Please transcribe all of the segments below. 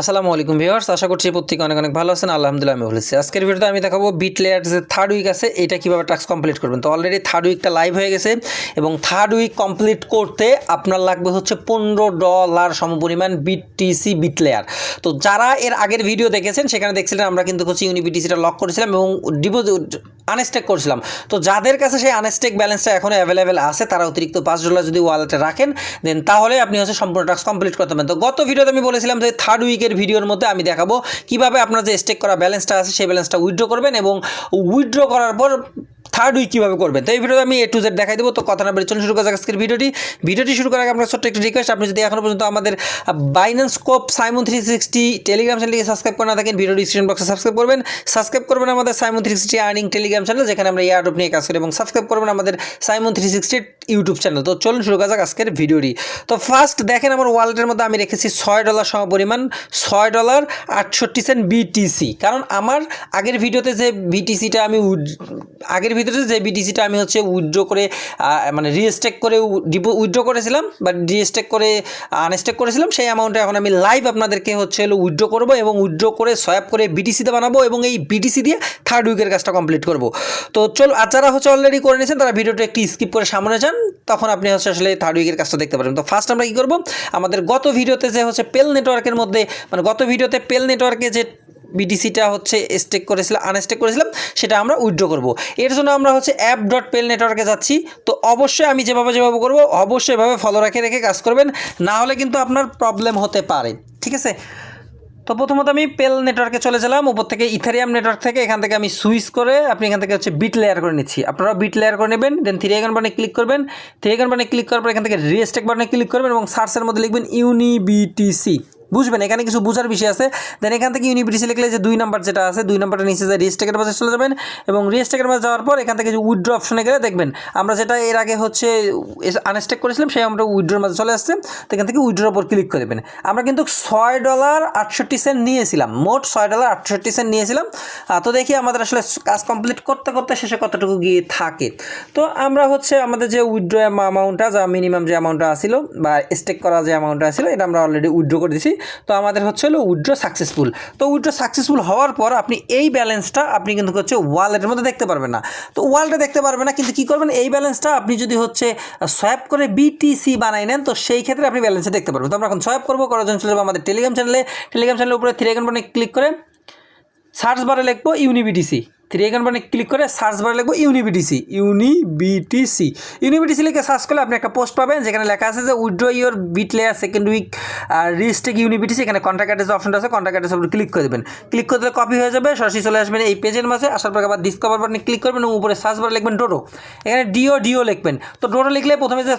আসসালামু আলাইকুম ভিউয়ার্স, আশা করছি প্রত্যেকে অনেক অনেক ভালো আছেন, আলহামদুলিল্লাহ আমি ভালো আছি। আজকের ভিডিওতে আমি দেখাবো বিট লেয়ার যে থার্ড উইক আছে, এটা কীভাবে টাস্ক কমপ্লিট করবেন। তো অলরেডি থার্ড উইকটা লাইভ হয়ে গেছে এবং থার্ড উইক কমপ্লিট করতে আপনার লাগবে হচ্ছে পনেরো ডলার সমপরিমাণ বিটিসি বিট লেয়ার তো যারা এর আগের ভিডিও দেখেছেন, সেখানে দেখছিলেন আমরা কিন্তু হচ্ছে ইউনিবিটিসিটা লক করেছিলাম এবং ডিপোজিট আনস্টেক করছিলাম। তো যাদের কাছে সেই আনস্টেক ব্যালেন্সটা এখনও অ্যাভেলেবেল আছে, তারা অতিরিক্ত পাঁচ ডলার যদি ওয়ালেটে রাখেন দেন তাহলে আপনি হচ্ছে সম্পূর্ণ টাস্ক কমপ্লিট করতে পারবেন। তো গত ভিডিওতে আমি বলেছিলাম যে থার্ড উইকের ভিডিওর মধ্যে আমি দেখাবো কীভাবে আপনার যে স্টেক করা ব্যালেন্সটা আছে, সেই ব্যালেন্সটা উইথড্র করবেন এবং উইথড্র করার পর থার্ড উইক কীভাবে করবেন। তো এই ভিডিওতে আমি এ টু জেড দেখাই দেবো। তো কথা না বেরিয়ে চলুন, শুরু করা আজকের ভিডিওটি। ভিডিওটি শুরু করার আগে আপনার ছোট্ট একটি রিকোয়েস্ট আপনি যদি এখনও পর্যন্ত আমাদের Binance scope Simon three sixty Telegram চ্যানেলকে সাবস্ক্রাইব করে না থাকেন ভিডিও ডিসক্রিপশন বক্সে সাবস্ক্রাইব করবেন। সাবস্ক্রাইব করবেন আমাদের Simon three sixty earning Telegram channel যেখানে আমরা এয়ারড্রপ নিয়ে কাজ করি, এবং সাবস্ক্রাইব করবেন আমাদের Simon three sixty YouTube channel তো চলুন, শুরু করা যাক আজকের ভিডিওটি। তো ফার্স্ট দেখেন, আমার ওয়ালেটের মধ্যে আমি রেখেছি ছয় ডলার সম পরিমাণ ছয় ডলার আটষট্টি সেন্ট বিটিসি কারণ আমার আগের ভিডিওতে যে বিটিসিটা আমি আগের ভিডিওতে যে বিটিসিটা আমি হচ্ছে উইথড্র করে মানে রিস্টেক করে ডিপো উইথড্র করেছিলাম, বা রিস্টেক করে আনস্টেক করেছিলাম, সেই অ্যামাউন্টটা এখন আমি লাইভ আপনাদেরকে হচ্ছে হলো উইথড্র করব এবং উইথড্র করে সোয়াপ করে বিটিসিতে বানাবো এবং এই বিটিসি দিয়ে থার্ড উইকের কাজটা কমপ্লিট করব। তো চল, আর যারা হচ্ছে অলরেডি করে নিয়েছেন, তারা ভিডিওটা একটু স্কিপ করে সামনে যান, তখন আপনি হচ্ছে আসলে থার্ড উইকের কাজটা দেখতে পারেন তো ফার্স্ট আমরা কী করব? আমাদের গত ভিডিওতে যে হচ্ছে পেল নেটওয়ার্কের মধ্যে মানে গত ভিডিওতে পেল নেটওয়ার্কে যে বিটিসিটা হচ্ছে স্টেক করেছিলাম আনস্টেক করেছিলাম সেটা আমরা উইথড্র করব। এর জন্য আমরা হচ্ছে অ্যাপ ডট পেল নেটওয়ার্কে যাচ্ছি। তো অবশ্যই আমি যেভাবে যেভাবে করব, অবশ্যই এভাবে ফলো রেখে রেখে কাজ করবেন। না হলে কিন্তু আপনার প্রবলেম হতে পারে, ঠিক আছে? তো প্রথমত আমি পেল নেটওয়ার্কে চলে গেলাম, উপর থেকে ইথারিয়াম নেটওয়ার্ক থেকে এখান থেকে আমি সুইচ করে আপনি এখান থেকে হচ্ছে বিট লেয়ার করে নিচ্ছি। আপনারা বিট লেয়ার করে নেবেন দেন থ্রি আইকন বাটনে ক্লিক করবেন। থ্রি আইকন বাটনে ক্লিক করার পর এখান থেকে রিস্টেক বাটনে ক্লিক করবেন এবং সার্চের মধ্যে লিখবেন ইউনিবিটিসি বুঝবেন, এখানে কিছু বোঝার বিষয় আছে। দেন এখান থেকে ইউনিবিটিসি লিখলে যে দুই নাম্বার যেটা আছে, দুই নাম্বারটা নিচে যায় রিস্টেকের পাশে চলে যাবেন এবং রিস্টেকের পাশে যাওয়ার পর এখান থেকে যে উইথড্র অপশনে গেলে দেখবেন, আমরা যেটা এর আগে হচ্ছে আনস্টেক করেছিলাম সেই আমরা উইড্রোর মাঝে চলে আসছে। তো এখান থেকে উইথড্রোর উপর ক্লিক করে দেবেন। আমরা কিন্তু ছয় ডলার আটষট্টি সেন্ট নিয়েছিলাম, মোট ছয় ডলার আটষট্টি সেন্ট নিয়েছিলাম। তো দেখি আমাদের আসলে কাজ কমপ্লিট করতে করতে শেষে কতটুকু গিয়ে থাকে। তো আমরা হচ্ছে আমাদের যে উইথড্র অ্যামাউন্টটা যা মিনিমাম যে অ্যামাউন্টটা আসছিল বা স্টেক করা যে অ্যামাউন্টটা আসছিল এটা আমরা অলরেডি উইথড্র করে দিয়েছি তো আমাদের হচ্ছে হলো উইথড্র সাকসেসফুল তো উইথড্র সাকসেসফুল হওয়ার পর আপনি এই ব্যালেন্সটা আপনি কিন্তু হচ্ছে ওয়ালেটের মধ্যে দেখতে পারবেন না। তো ওয়ালেটে দেখতে পারবেন না, কিন্তু কী করবেন? এই ব্যালেন্সটা আপনি যদি হচ্ছে সোয়াপ করে বিটিসি বানাই নেন, তো সেই ক্ষেত্রে আপনি ব্যালেন্সে দেখতে পারবেন। তো আমরা এখন সোয়াপ করব, করার জন্য আমাদের টেলিগ্রাম চ্যানেলে টেলিগ্রাম চ্যানেলের উপরে থ্রি আইকন বাটনে ক্লিক করে সার্চ বারে লিখব ইউনিবিটিসি থ্রি বাটনে ক্লিক করে সার্চ বারে লিখব ইউনিবিটিসি ইউনিবিটিসি ইউনিবিটিসি লিখে সার্চ করলে আপনি একটা পোস্ট পাবেন, যেখানে লেখা আছে যে withdraw your bit layer second week R restake ইউনিবিটিসি এখানে কন্ট্যাক্ট অ্যাড্রেস অপশনটা আছে কন্ট্যাক্ট অ্যাড্রেস ক্লিক করে দেবেন। ক্লিক করে দিলে কপি হয়ে যাবে, সরাসরি চলে আসবেন এই পেজের মাঝে, আসার পর আবার ডিসকভার বাটনে ক্লিক করবেন এবং উপরে সার্চ বারে লিখবেন ডোডো এখানে ডিও ডিও লিখবেন। তো ডোডো লিখলে প্রথমে যে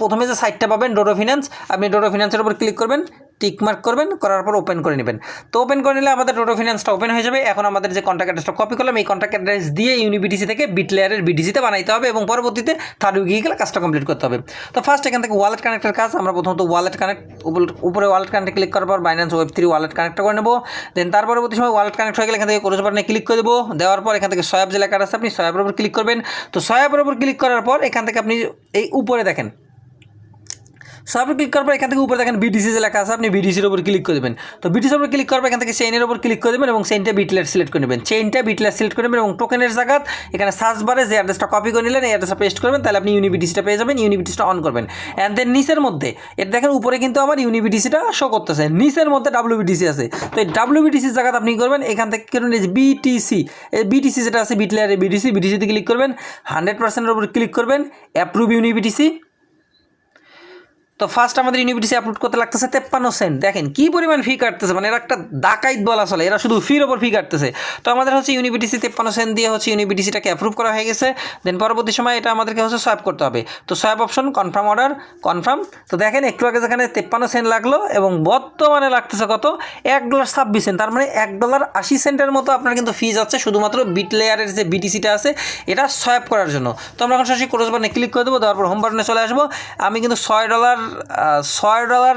প্রথমে যে সাইটটা পাবেন ডোডো ফিনান্স আপনি ডোডো ফিনান্সের উপর ক্লিক করবেন টিক মার্ক করবেন, করার পর ওপেন করে নেবেন। তো ওপেন করে নিলে আমাদের টোটো ফিনান্সটা ওপেন হয়ে যাবে। এখন আমাদের যে কন্ট্যাক্ট অ্যাড্রেসটা কপি করলাম, এই কন্ট্যাক্ট অ্যাড্রেস দিয়ে ইউনিবিটিসি থেকে বিট লেয়ারের বিটিসিতে বানাইতে হবে এবং পরবর্তীতে থার্ড উইকে গেলে কাজটা কমপ্লিট করতে হবে। তো ফার্স্ট এখান থেকে ওয়ালেট কানেক্টের কাজ, আমরা প্রথমত ওয়ালেট কানেক্ট উপরে ওয়ালেট কানেক্টে ক্লিক করার পর Binance web three wallet connect করে নেব। দেন তার পরবর্তী সময় ওয়ালেট কানেক্ট হয়ে গেলে এখান থেকে কোর্স বাটনে ক্লিক করে দেবো। দেওয়ার পর এখান থেকে সয়াব যে লেখাটা আছে, আপনি সয়াবের উপর ক্লিক করবেন। তো সয়াবের উপর ক্লিক করার পর এখান থেকে আপনি এই উপরে দেখেন সো আপনি ক্লিক করার পর এখান থেকে উপরে দেখেন বিডিসি যে লেখা আছে, আপনি বিডিসির উপর ক্লিক করে দেবেন। তো বিডিসির উপর ক্লিক করার পর এখান থেকে চেইনের উপর ক্লিক করে দেবেন এবং চেইনটা বিটলেট সিলেক্ট করে নেবেন। চেইনটা বিটলেট সিলেক্ট করে নেবেন এবং টোকেনের জায়গাত এখানে সার্চ বারে যে অ্যাড্রেসটা কপি করে নিলেন, এই অ্যাড্রেসটা পেস্ট করবেন, তাহলে আপনি ইউনিবিটিসিটা পেয়ে যাবেন ইউনিবিটিসিটা অন করবেন। অ্যান্ড দেন নিচের মধ্যে এটা দেখেন উপরে কিন্তু আমার ইউনিবিটিসিটা শো করতেছে। নিচের মধ্যে ডাব্লিউবিটিসি আছে। তো এই ডাব্লিউবিটিসির জায়গাতে আপনি করবেন, এখান থেকে করবেন বিটিসি এই বিটিসি যেটা আছে বিটলেয়ারে বিটিসি বিটিসিতে ক্লিক করবেন। হান্ড্রেড পার্সেন্টের উপর ক্লিক করবেন অ্যাপ্রুভ ইউনিবিটিসি তো ফার্স্ট আমাদের ইউনিভার্সিটি আপলোড করতে লাগতেছে তেপ্পান্ন সেন্ট দেখেন, কী পরিমাণ ফি কাটতেছে? মানে এরা একটা ডাকাইত বলা চলে এরা শুধু ফির ওপর ফি কাটতেছে। তো আমাদের হচ্ছে ইউনিভার্সিটি তেপ্পান্ন সেন্ট দিয়ে হচ্ছে ইউনিভার্সিটিটাকে অ্যাপ্রুভ করা হয়ে গেছে। দেন পরবর্তী সময় এটা আমাদেরকে হচ্ছে সোয়াপ করতে হবে। তো swap option confirm order confirm তো দেখেন, একটু আগে যেখানে তেপ্পান্ন সেন্ট লাগল এবং বর্তমানে লাগতেছে কত? এক ডলার ছাব্বিশ সেন্ট তার মানে এক ডলার আশি সেন্টের মতো আপনার কিন্তু ফি যাচ্ছে শুধুমাত্র বিট লেয়ারের যে বিটিসিটা আছে, এটা সোয়াপ করার জন্য। তো আমরা এখন সরাসরি ক্রোজ বাটনে ক্লিক করে দেবো তারপর পর হোম বাটনে চলে আসব। আমি কিন্তু ছয় ডলার ছয় ডলার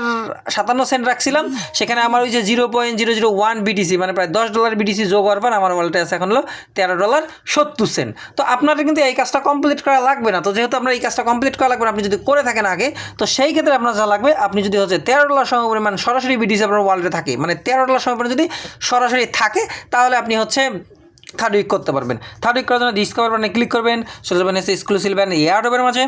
সাতান্ন সেন্ট রাখছিলাম। সেখানে আমার ওই যে zero point zero zero one BTC মানে প্রায় দশ ডলার বিটিসি যোগ হওয়ার পর আমার ওয়ালেটে আছে এখন হলো তেরো ডলার সত্তর সেন্ট। তো আপনার কিন্তু এই কাজটা কমপ্লিট করা লাগবে না। তো যেহেতু আপনার এই কাজটা কমপ্লিট করা লাগবে আপনি যদি করে থাকেন আগে, তো সেই ক্ষেত্রে আপনার যা লাগবে, আপনি যদি হচ্ছে তেরো ডলার সময় পরিমাণ সরাসরি বিটিসি আপনার ওয়ালেটে থাকে মানে তেরো ডলার সময় পরিমাণ যদি সরাসরি থাকে, তাহলে আপনি হচ্ছে থার্ড উইক করতে পারবেন। থার্ড উইক করার জন্য ডিসকভার বাটনে ক্লিক করবেন, চলে যাবেন এসে এক্সক্লুসিভ ব্যান্ড এয়ারডোবের মাঝে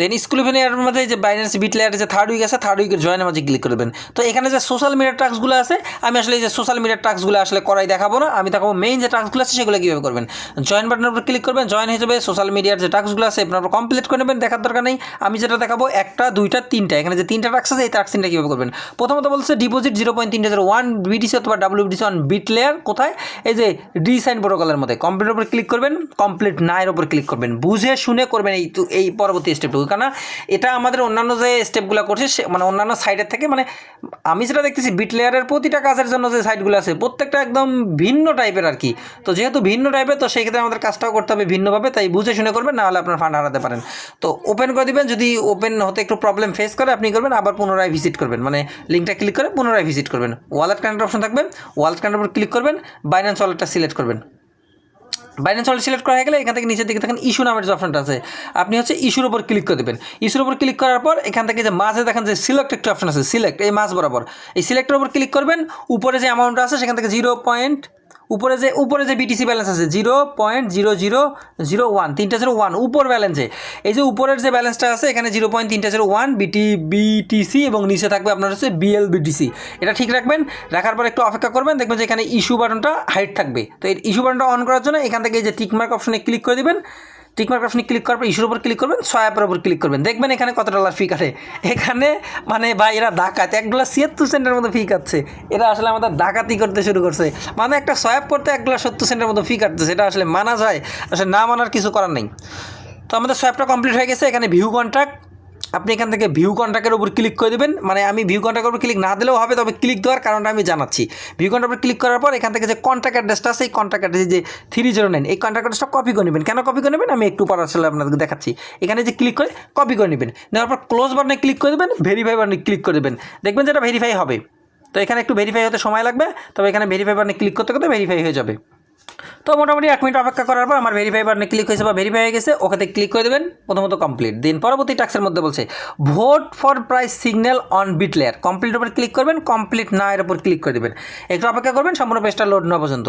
দেন স্কুলের মধ্যে যে বাইন্যান্স বিট লেয়ারে যে থার্ড উইক আছে থার্ড উইকের জয়েনের মাঝে ক্লিক করবেন তো এখানে যে সোশ্যাল মিডিয়ার টাস্কগুলো আছে, আমি আসলে যে সোশ্যাল মিডিয়ার টাস্কগুলো আসলে করাই দেখাবো না, আমি দেখাবো মেইন যে টাস্কগুলো আছে সেগুলো কীভাবে করবেন। জয়েন বাটনের উপর ক্লিক করবেন জয়েন হিসেবে সোশ্যাল মিডিয়ার যে টাস্কগুলো আছে, আপনার কমপ্লিট করে নেবেন, দেখার দরকার নেই। আমি যেটা দেখাবো, একটা, দুইটা, তিনটা, এখানে যে তিনটা টাস্ক আছে, এই টাস্ক তিনটা কীভাবে করবেন? প্রথমত বলছে ডিপোজিট জিরো পয়েন্ট তিনটা জিরো ওয়ান বিটিসি অথবা W BTC one bit layer কোথায়? এই যে ডি সাইন প্রোটোকলের মধ্যে। কমপ্লিটের উপর ক্লিক করবেন কমপ্লিট নায়ের উপর ক্লিক করবেন। বুঝে শুনে করবেন এই এই পরবর্তী স্টেপটুকু কারণ এটা আমাদের অন্যান্য যে স্টেপগুলো করছে, সে- মানে অন্যান্য সাইডের থেকে মানে আমি যেটা দেখতেছি বিট লেয়ারের প্রতিটা কাজের জন্য যে সাইডগুলো আছে, প্রত্যেকটা একদম ভিন্ন টাইপের আর কি। তো যেহেতু ভিন্ন টাইপের তো সেই ক্ষেত্রে আমাদের কাজটাও করতে হবে ভিন্নভাবে, তাই বুঝে শুনে করবেন, নাহলে আপনার ফান্ড হারাতে পারেন। তো ওপেন করে দিবেন, যদি ওপেন হতে একটু প্রবলেম ফেস করে, আপনি করবেন, আবার পুনরায় ভিজিট করবেন। মানে লিঙ্কটা ক্লিক করে পুনরায় ভিজিট করবেন। ওয়ালেট কানেক্ট অপশন থাকবে ওয়ালেট কানেক্টের উপর ক্লিক করবেন বাইন্যান্স ওয়ালেটটা সিলেক্ট করবেন। বাইন্যান্স ওয়ালেট সিলেক্ট করা হয়ে গেলে এখান থেকে নিচের দিকে দেখেন ইস্যু নামের যে অপশনটা আছে, আপনি হচ্ছে ইস্যুর উপর ক্লিক করে দেবেন। ইস্যুর উপর ক্লিক করার পর এখান থেকে যে মাঝে দেখেন যে সিলেক্ট একটা অপশন আছে সিলেক্ট এই মাঝ বরাবর। এই সিলেক্টের উপর ক্লিক করবেন, উপরে যে অ্যামাউন্টটা আছে সেখান থেকে জিরো পয়েন্ট উপরে যে উপরে যে বিটিসি ব্যালেন্স আছে zero point zero zero zero one তিনটা জিরো ওয়ান উপর ব্যালেন্সে এই যে উপরের যে ব্যালেন্সটা আছে, এখানে জিরো পয়েন্ট তিনটা জিরো ওয়ান বিটি বিটিসি এবং নিচে থাকবে আপনার হচ্ছে বিএল বিটিসি এটা ঠিক রাখবেন, রাখার পর একটু অপেক্ষা করবেন, দেখবেন যে এখানে ইস্যু বাটনটা হাইট থাকবে। তো এই ইস্যু বাটনটা অন করার জন্য এখান থেকে যে টিকমার্ক অপশনে ক্লিক করে দিবেন। টিকমার্ক অপশনে ক্লিক করার পর ইস্যুর উপর ক্লিক করবেন সোয়াপের উপর ক্লিক করবেন। দেখবেন এখানে কত ডলার ফি কাটে। এখানে মানে ভাই, এরা ডাকাত, এক ডলার ছিয়াত্তর সেন্টের মতো ফি কাটছে। এরা আসলে আমাদের ডাকাতি করতে শুরু করছে। মানে একটা সোয়াপ করতে এক ডলার সত্তর সেন্টের মতো ফি কাটতেছে। এটা আসলে মানা যায়। আসলে না মানার কিছু করার নেই। তো আমাদের সোয়াপটা কমপ্লিট হয়ে গেছে। এখানে ভিউ কন্ট্রাক্ট আপনি এখান থেকে ভিউ কন্ট্রাক্টের উপর ক্লিক করে দেবেন। মানে আমি ভিউ কন্ট্রাক্টের উপর ক্লিক না দিলেও হবে, তবে ক্লিক দেওয়ার কারণটা আমি জানাচ্ছি। ভিউ কন্ট্রাক্ট উপর ক্লিক করার পর এখান থেকে যে কন্ট্রাক্ট অ্যাড্রেসটা আছে, এই কন্ট্রাক্ট অ্যাড্রেস যে থ্রি জিরো নাইন এই কন্ট্রাক্ট অ্যাড্রেসটা কপি করে নেবেন। কেন কপি করে নেবেন? আমি একটু পর আসলে আপনাদেরকে দেখাচ্ছি। এখানে যে ক্লিক করে কপি করে নেবেন। নেওয়ার পর ক্লোজ বাটনে ক্লিক করে দেবেন ভেরিফাই বাটনে ক্লিক করে দেবেন। দেখবেন যেটা ভেরিফাই হবে। তো এখানে একটু ভেরিফাই হতে সময় লাগবে, তবে এখানে ভেরিফাই বাটনে ক্লিক করতে করতে ভেরিফাই হয়ে যাবে। তো মোটামুটি এক মিনিট অপেক্ষা করার পর আমার ভেরিফাই বাটনে ক্লিক হয়েছে বা ভেরিফাই হয়ে গেছে ওখানে ক্লিক করে দেবেন, প্রথমত কমপ্লিট দিন পরবর্তী টাক্সের মধ্যে বলছে vote for price signal on bit layer complete উপর ক্লিক করবেন কমপ্লিট না এর উপর ক্লিক করে দেবেন। একটু অপেক্ষা করবেন, সম্পূর্ণ পেজটা লোড নেওয়া পর্যন্ত।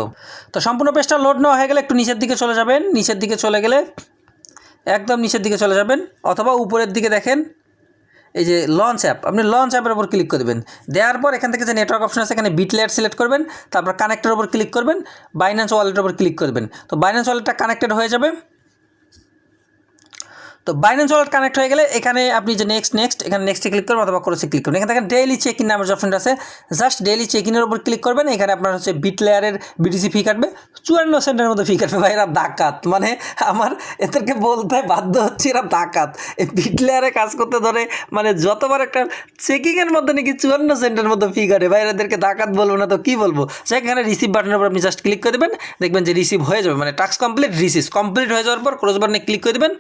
তো সম্পূর্ণ পেজটা লোড নেওয়া হয়ে গেলে একটু নিচের দিকে চলে যাবেন, নিচের দিকে চলে গেলে একদম নিচের দিকে চলে যাবেন, অথবা উপরের দিকে দেখেন এই যে লঞ্চ অ্যাপ আপনি লঞ্চ অ্যাপের উপর ক্লিক করবেন দেওয়ার পর এখান থেকে যে নেটওয়ার্ক অপশন আছে, এখানে বিট লেয়ার সিলেক্ট করবেন, তারপর কানেক্টের উপর ক্লিক করবেন বাইন্যান্স ওয়ালেটের উপর ক্লিক করবেন। তো বাইন্যান্স ওয়ালেটটা কানেক্টেড হয়ে যাবে। তো বাইন্যান্স ওয়ালেট কানেক্ট হয়ে গেলে এখানে আপনি যে নেক্সট নেক্সট এখানে নেক্সটে ক্লিক করবেন অথবা ক্রসে ক্লিক করবেন। এখানে দেখেন ডেইলি চেক ইন নামের অপশনটা আছে জাস্ট ডেইলি চেক ইনের উপর ক্লিক করবেন। এখানে আপনার হচ্ছে বিট লেয়ারের বিটিসি ফি কাটবে। চুয়ান্ন সেন্টের মতো ফি কাটবে। ভাই, এরা ডাকাত। মানে আমার এদেরকে বলতে বাধ্য হচ্ছে এরা ডাকাত। এই বিট লেয়ারে কাজ করতে ধরে মানে যতবার একটা চেকিংয়ের মধ্যে নাকি চুয়ান্ন সেন্টের মতো ফি কাটে। ভাই এদেরকে ডাকাত বলব না তো কী বলব? সেখানে রিসিভ বাটনের উপর আপনি জাস্ট ক্লিক করে দেবেন। দেখবেন যে রিসিভ হয়ে যাবে। মানে টাস্ক কমপ্লিট রিসিভ কমপ্লিট হয়ে যাওয়ার পর ক্লোজ বাটনে ক্লিক করে দেবেন।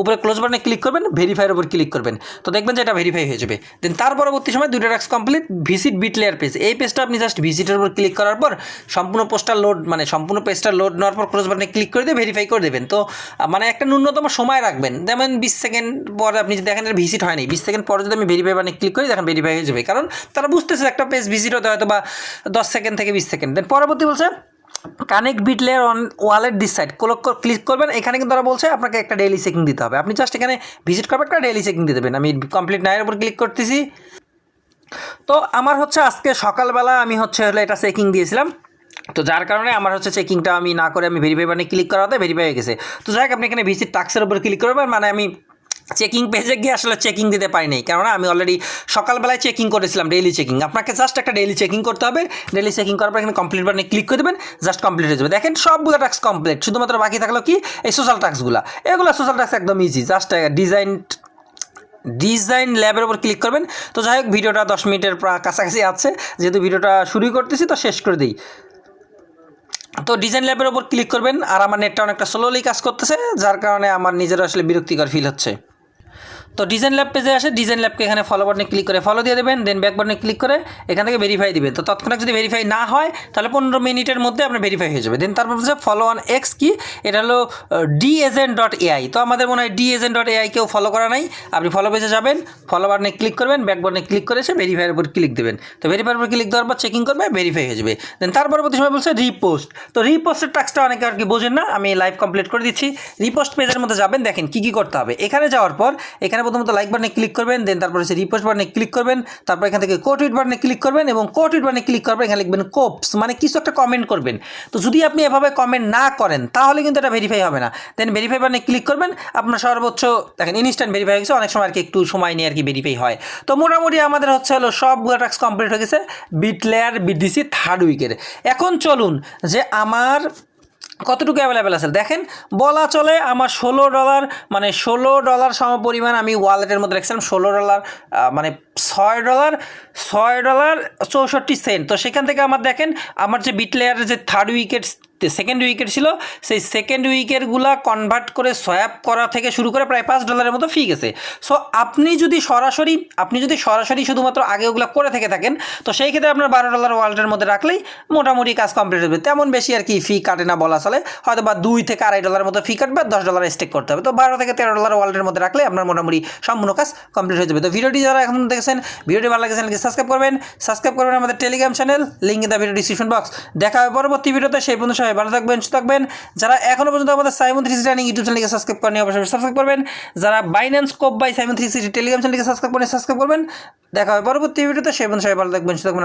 উপরে ক্লোজ বাটনে ক্লিক করবেন ভেরিফাইয়ের উপর ক্লিক করবেন। তো দেখবেন যে এটা ভেরিফাই হয়ে যাবে। দেন তার পরবর্তী সময় দুটো task complete visit bit layer page এই পেজটা আপনি জাস্ট ভিজিটের উপর ক্লিক করার পর সম্পূর্ণ পোস্টটা লোড মানে সম্পূর্ণ পেজটা লোড নেওয়ার পর ক্লোজ বাটনে ক্লিক করে দিয়ে ভেরিফাই করে দেবেন। তো মানে একটা ন্যূনতম সময় রাখবেন। যেমন বিশ সেকেন্ড পরে আপনি দেখেন ভিজিট হয়নি, বিশ সেকেন্ড পরে যদি আমি ভেরিফাই বাটনে ক্লিক করি, দেখেন ভেরিফাই হয়ে যাবে। কারণ তারা বুঝতেছে একটা পেজ ভিজিট হতে হয়তো বা দশ সেকেন্ড থেকে বিশ সেকেন্ড দেন পরবর্তী বলছে connect bit layer on wallet this side click click করবেন, এখানে কিন্তু তারা বলছে আপনাকে একটা ডেইলি চেকিং দিতে হবে। আপনি জাস্ট এখানে ভিজিট করবেন, একটা ডেইলি চেকিং দিয়ে দেবেন। আমি কমপ্লিট নাইয়ের উপর ক্লিক করতেছি। তো আমার হচ্ছে আজকে সকালবেলা আমি হচ্ছে হলো এটা চেকিং দিয়েছিলাম। তো যার কারণে আমার হচ্ছে চেকিংটা আমি না করে আমি ভেরিফাই মানে ক্লিক করাতে ভেরিফাই হয়ে গেছে। তো যাই হোক, আপনি এখানে ভিজিট টাক্সের উপর ক্লিক করবেন মানে আমি চেকিং পেজে গিয়ে আসলে চেকিং দিতে পারিনি কেননা আমি অলরেডি সকালবেলায় চেকিং করেছিলাম ডেইলি চেকিং আপনাকে জাস্ট একটা ডেইলি চেকিং করতে হবে। ডেইলি চেকিং করার পর এখানে কমপ্লিট বাটনে ক্লিক করে দেবেন জাস্ট কমপ্লিট হয়ে যাবে। দেখেন সবগুলো টাস্ক কমপ্লিট শুধুমাত্র বাকি থাকল কি? এই সোশ্যাল টাস্কগুলো এগুলো সোশ্যাল টাস্ক একদম ইজি জাস্ট ডিজাইন ডিজাইন ল্যাবের উপর ক্লিক করবেন। তো যাই হোক, ভিডিওটা দশ মিনিটের প্রা- কাছাকাছি আছে। যেহেতু ভিডিওটা শুরুই করতেছি, তো শেষ করে দিই। তো ডিজাইন ল্যাবের উপর ক্লিক করবেন। আর আমার নেটটা অনেকটা স্লোলি কাজ করতেছে, যার কারণে আমার নিজের আসলে বিরক্তিকর ফিল হচ্ছে। তো ডিজাইন ল্যাব পেজে আসে, ডিজাইন ল্যাবকে এখানে ফলো বাটনে ক্লিক করে ফলো দিয়ে দেবেন দেন ব্যাক বাটনে ক্লিক করে এখান থেকে ভেরিফাই দিবেন তো তৎক্ষণাৎ যদি ভেরিফাই না হয়, তাহলে পনেরো মিনিটের মধ্যে আপনার ভেরিফাই হয়ে যাবে। দেন তারপর হচ্ছে ফলো অন এক্স কি? এটা হলো ডি এজেন্ট ডট এআই তো আমাদের মনে হয় ডি এজেন্ট ডট এআই কেউ ফলো করা নাই। আপনি ফলো পেজে যাবেন ফলো বাটনে ক্লিক করবেন ব্যাক বাটনে ক্লিক করে এসে ভেরিফাইয়ের উপর ক্লিক দেবেন। তো ভেরিফাইয়ের উপর ক্লিক দেওয়ার পর চেকিং করবে ভেরিফাই হয়ে যাবে। দেন তার পরবর্তী সময় বলছে রিপোস্ট তো রিপোস্টের টাস্কটা অনেকে আর কি বোঝেন না, আমি লাইভ কমপ্লিট করে দিচ্ছি। রিপোস্ট পেজের মধ্যে যাবেন, দেখেন কী কী করতে হবে। এখানে যাওয়ার পর, এখানে প্রথমত লাইক বাটনে ক্লিক করবেন দেন তারপর হচ্ছে রিপোস্ট বাটনে ক্লিক করবেন, তারপর এখান থেকে কোটুইট বাটনে ক্লিক করবেন এবং কোটুইট বাটনে ক্লিক করবেন এখানে লিখবেন কোপস মানে কিছু একটা কমেন্ট করবেন। তো যদি আপনি এভাবে কমেন্ট না করেন, তাহলে কিন্তু এটা ভেরিফাই হবে না। দেন ভেরিফাই বাটনে ক্লিক করবেন, আপনার সর্বোচ্চ, দেখেন ইনস্ট্যান্ট ভেরিফাই হয়ে গেছে, অনেক সময় আর কি একটু সময় নিয়ে আর কি ভেরিফাই হয়। তো মোটামুটি আমাদের হচ্ছে হলো সবগুলো টাস্ক কমপ্লিট হয়ে গেছে বিট লেয়ার বিডিসি থার্ড উইকের এখন চলুন যে আমার কতটুকু অ্যাভেলেবেল আছে? দেখেন, বলা চলে আমার ষোলো ডলার মানে ষোলো ডলার সম পরিমাণ আমি ওয়ালেটের মধ্যে রেখেছিলাম। ষোলো ডলার মানে ছয় ডলার ছয় ডলার চৌষট্টি সেন্ট তো সেখান থেকে আমার দেখেন, আমার যে বিটলেয়ারের যে থার্ড উইকেট সেকেন্ড উইকেট ছিল, সেই সেকেন্ড উইকেটগুলা কনভার্ট করে সোয়াপ করা থেকে শুরু করে প্রায় পাঁচ ডলারের মতো ফি গেছে। সো আপনি যদি সরাসরি, আপনি যদি সরাসরি শুধুমাত্র আগে ওগুলো করে থেকে থাকেন, তো সেই ক্ষেত্রে আপনার বারো ডলার ওয়ালেটের মধ্যে রাখলেই মোটামুটি কাজ কমপ্লিট হবে তেমন বেশি আর কি ফি কাটে না বলা চলে হয়তো বা দুই থেকে আড়াই ডলারের মতো ফি কাটবে, দশ ডলার স্টেক করতে হবে। তো বারো থেকে তেরো ডলার ওয়ালেটের মধ্যে রাখলে আপনার মোটামুটি সম্পূর্ণ কাজ কমপ্লিট হয়ে যাবে। তো ভিডিওটি যারা এখন দেখেছেন, ভিডিওটি ভালো লাগে চ্যানেলকে সাবস্ক্রাইব করবেন। সাবস্ক্রাইব করবেন আমাদের Telegram channel link in video description box দেখা হবে পরবর্তী ভিডিওতে, সেই পর্যন্ত সবাই ভালো থাকবেন, সুস্থ থাকবেন। যারা এখনও পর্যন্ত আমাদের সাইমন থ্রি সিটি ইউটিউব চ্যানেলকে সাবস্ক্রাইব করেন অবশ্যই সাবস্ক্রাইব করবেন। যারা Binance coop by Simon three sixty Telegram চ্যানেলকে সাবস্ক্রাইব করেন সাবস্ক্রাইব করবেন। দেখা হবে পরবর্তী ভিডিওতে, সেই পর্যন্ত সবাই ভালো থাকবেন, সুস্থ থাকবেন।